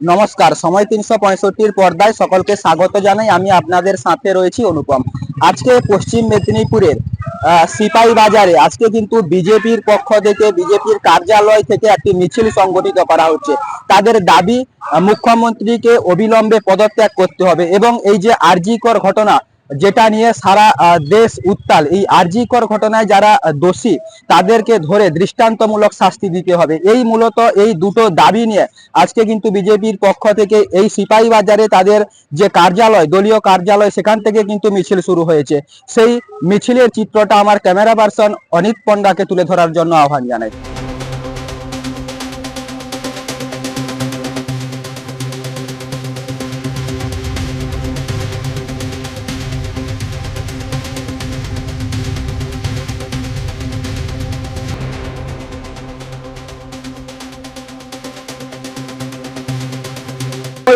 নমস্কার, সময় তিনশো পঁয়ষট্টির পর্দায় সকলকে স্বাগত জানাই। আমি আপনাদের সাথে রয়েছি অনুপম। আজকে পশ্চিম মেদিনীপুরের সিপাই বাজারে আজকে কিন্তু বিজেপির পক্ষ থেকে, বিজেপির কার্যালয় থেকে একটি মিছিল সংগঠিত করা হচ্ছে। তাদের দাবি মুখ্যমন্ত্রীকে অবিলম্বে পদত্যাগ করতে হবে এবং এই যে আরজিকর ঘটনা যেটা নিয়ে সারা দেশ উত্তাল। এই আরজিকর ঘটনায় যারা দোষী, তাদেরকে ধরে দৃষ্টান্তমূলক শাস্তি দিতে হবে। এই মূলত এই দুটো দাবি নিয়ে আজকে কিন্তু বিজেপির পক্ষ থেকে এই সিপাহী বাজারে তাদের যে কার্যালয়, দলীয় কার্যালয়, সেখান থেকে কিন্তু মিছিল শুরু হয়েছে। সেই মিছিলের চিত্রটা আমার ক্যামেরা পার্সন অনিত পণ্ডাকে তুলে ধরার জন্য আহ্বান জানাই।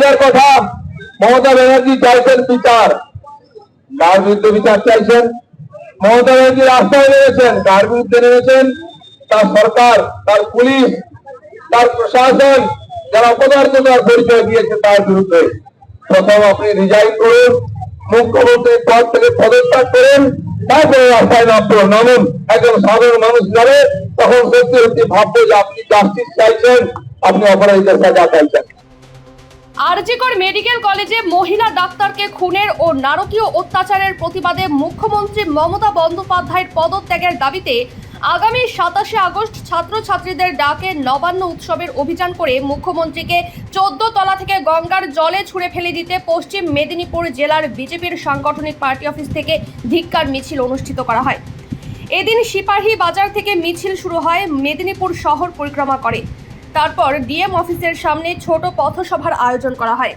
হাজার কথা, মমতা ব্যানার্জি চাইছেন বিচার। কার বিরুদ্ধে বিচার চাইছেন? মমতা ব্যানার্জি রাস্তায় নেমেছেন। কার বিরুদ্ধে নেমেছেন? তার সরকার, তার পুলিশ, তার প্রশাসন, যারা অপদার্থতার পরিচয় দিয়েছে তার বিরুদ্ধে। প্রথম আপনি রিজাইন করুন, মুখ্যমন্ত্রীর পদ থেকে পদত্যাগ করেন, তারপরে রাস্তায় নামবো নামুন, একজন সাধারণ মানুষ যাবে, তখন সত্যি সত্যি ভাববো যে আপনি জাস্টিস চাইছেন, আপনি অপরাধীদের সাজা চাইছেন আরজিকর মেডিকেল কলেজে মহিলা ডাক্তারকে খুনের ও নারকীয় অত্যাচারের প্রতিবাদে মুখ্যমন্ত্রী মমতা বন্দ্যোপাধ্যায়ের পদত্যাগের দাবিতে আগামী সাতাশে আগস্ট ছাত্রছাত্রীদের ডাকে নবান্ন উৎসবের অভিযান করে মুখ্যমন্ত্রীকে চোদ্দ তলা থেকে গঙ্গার জলে ছুঁড়ে ফেলে দিতে পশ্চিম মেদিনীপুর জেলার বিজেপির সাংগঠনিক পার্টি অফিস থেকে ধিক্কার মিছিল অনুষ্ঠিত করা হয়। এদিন সিপাহী বাজার থেকে মিছিল শুরু হয়, মেদিনীপুর শহর পরিক্রমা করে। তারপর ডিএম অফিসের সামনে ছোট পথসভার আয়োজন করা হয়।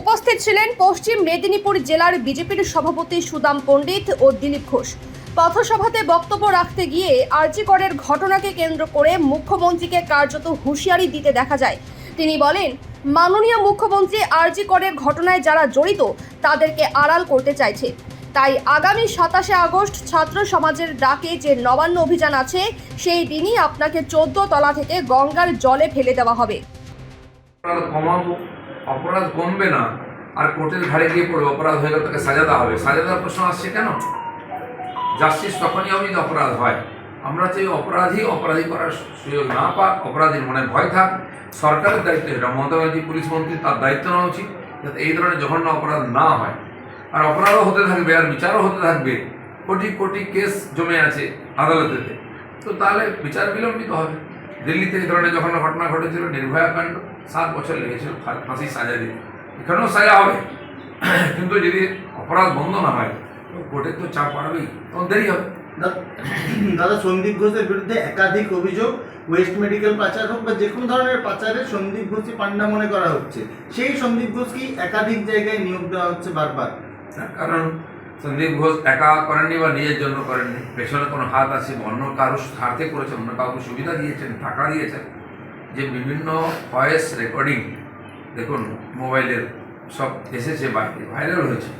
উপস্থিত ছিলেন পশ্চিম মেদিনীপুর জেলার বিজেপির সভাপতি সুদাম পণ্ডিত ও দিলীপ ঘোষ। পথসভাতে বক্তব্য রাখতে গিয়ে আরজিকরের ঘটনাকে কেন্দ্র করে মুখ্যমন্ত্রীকে কার্যত হুঁশিয়ারি দিতে দেখা যায়। তিনি বলেন, মাননীয় মুখ্যমন্ত্রী আরজিকরের ঘটনায় যারা জড়িত, তাদেরকে আড়াল করতে চাইছে। তাই আগামী সাতাশে আগস্ট ছাত্র সমাজের ডাকে যে নবান্ন অভিযান আছে, সেই দিনই আপনাকে চোদ্দ তলা থেকে গঙ্গার জলে ফেলে দেওয়া হবে। কমাবো, অপরাধ কমবে না, আর কোর্টের ঘাড়ে গিয়ে পড়বে, অপরাধ হয়ে গেলে তাকে সাজা দেওয়া হবে। সাজা দেওয়ার প্রশ্ন আসছে কেন? জাস্টিস তখনই হবে যদি অপরাধ হয়। আমরা চাই অপরাধী অপরাধী করার সুযোগ না পাক, অপরাধীর মনে ভয় থাক। সরকারের দায়িত্ব এটা। মমতা ব্যানার্জি, পুলিশ মন্ত্রী, তার দায়িত্ব নেওয়া উচিত, যাতে এই ধরনের জঘন্য অপরাধ না হয়। আর অপরাধও হতে থাকবে, আর বিচারও হতে থাকবে। কোটি কোটি কেস জমে আছে আদালতেতে। তো তাহলে বিচার বিলম্বিত হবে। দিল্লিতে এই ধরনের যখন ঘটনা ঘটেছিল, নির্ভয়া কাণ্ড, সাত বছর লেগেছিল ফা- ফাঁসির সাজা দিতে এখানেও সাজা হবে। কিন্তু যদি অপরাধ বন্ধ না হয়, তো কোর্টের তো চাপ বাড়বেই। তখন দেরি হবে। দাদা, সন্দীপ ঘোষের বিরুদ্ধে একাধিক অভিযোগ, ওয়েস্ট মেডিকেল পাচার হোক বা যে কোনো ধরনের পাচারে সন্দীপ ঘোষই পান্ডা মনে করা হচ্ছে। সেই সন্দীপ ঘোষকেই একাধিক জায়গায় নিয়োগ দেওয়া হচ্ছে বারবার। হ্যাঁ, কারণ সন্দীপ ঘোষ একা করেননি বা নিজের জন্য করেননি পেছনে কোনো হাত আছে অন্য কারও স্বার্থে করেছেন অন্য কাউকে সুবিধা দিয়েছেন টাকা দিয়েছেন যে বিভিন্ন ভয়েস রেকর্ডিং দেখুন মোবাইলের সব এসেছে বাইরে ভাইরাল হয়েছে।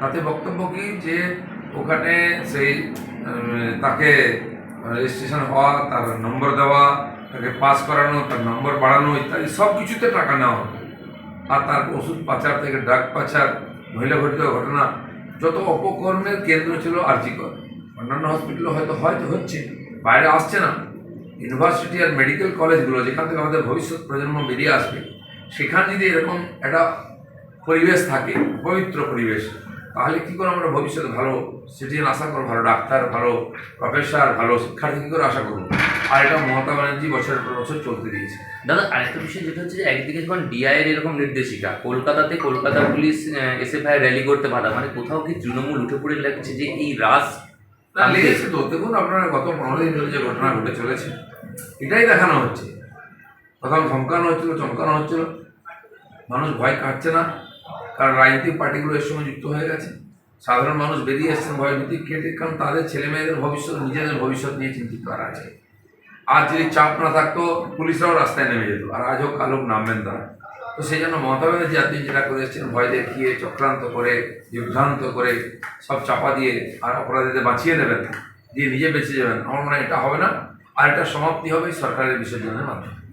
তাতে বক্তব্য কি? যে ওখানে সেই তাকে রেজিস্ট্রেশন হওয়া তার নম্বর দেওয়া তাকে পাস করানো তার নম্বর বাড়ানো ইত্যাদি সব কিছুতে টাকা নেওয়া আর তার ওষুধ পাচার থেকে ড্রাগ পাচার মহিলা ঘটিত ঘটনা, যত অপকর্মের কেন্দ্র ছিল আর্জিকর। অন্যান্য হসপিটালে হয়তো হয়তো হচ্ছে, বাইরে আসছে না। ইউনিভার্সিটি আর মেডিকেল কলেজগুলো যেখান থেকে আমাদের ভবিষ্যৎ প্রজন্ম বেরিয়ে আসবে, সেখানে যদি এরকম একটা পরিবেশ থাকে, পবিত্র পরিবেশ, তাহলে কী করে আমরা ভবিষ্যতে ভালো? সিটিজেন আশা করব ভালো, ডাক্তার ভালো প্রফেসর ভালো, শিক্ষার্থী কী করে আশা করব? আর এটা মমতা ব্যানার্জি বছরের পর বছর চলতে দিয়েছে। দাদা আরেকটা বিষয় যেটা হচ্ছে যে একদিকে যখন ডিআই এর এরকম নির্দেশিকা কলকাতাতে কলকাতা পুলিশ এসএফআই র্যালি করতে বাধা মানে কোথাও কি তৃণমূল উঠে পড়ে লাগছে যে এই রাস না লেগেছে তো। দেখুন আপনারা গত পনেরো দিন ধরে যে ঘটনা ঘটে চলেছে এটাই দেখানো হচ্ছে। প্রথম ধমকানো হচ্ছিল চমকানো হচ্ছিল। মানুষ ভয় কাটছে না। কারণ রাজনৈতিক পার্টিগুলো এর সঙ্গে যুক্ত হয়ে গেছে। সাধারণ মানুষ বেরিয়ে এসছেন ভয়ভীতি কেটে কারণ তাদের ছেলে মেয়েদের ভবিষ্যৎ নিজেদের ভবিষ্যৎ নিয়ে চিন্তিত আর আছে। আর যদি চাপ না থাকতো, পুলিশরাও রাস্তায় নেমে যেত। আর আজও কালো নামবেন তারা। তো সেই জন্য মমতা ব্যানার্জি আপনি যেটা করে এসেছেন ভয় দেখিয়ে, চক্রান্ত করে বিভ্রান্ত করে, সব চাপা দিয়ে আর অপরাধীদের বাঁচিয়ে নেবেন, দিয়ে নিজে বেঁচে যাবেন। আমার মনে হয় এটা হবে না। আর এটা সমাপ্তি হবে সরকারের বিসর্জনের মাধ্যমে।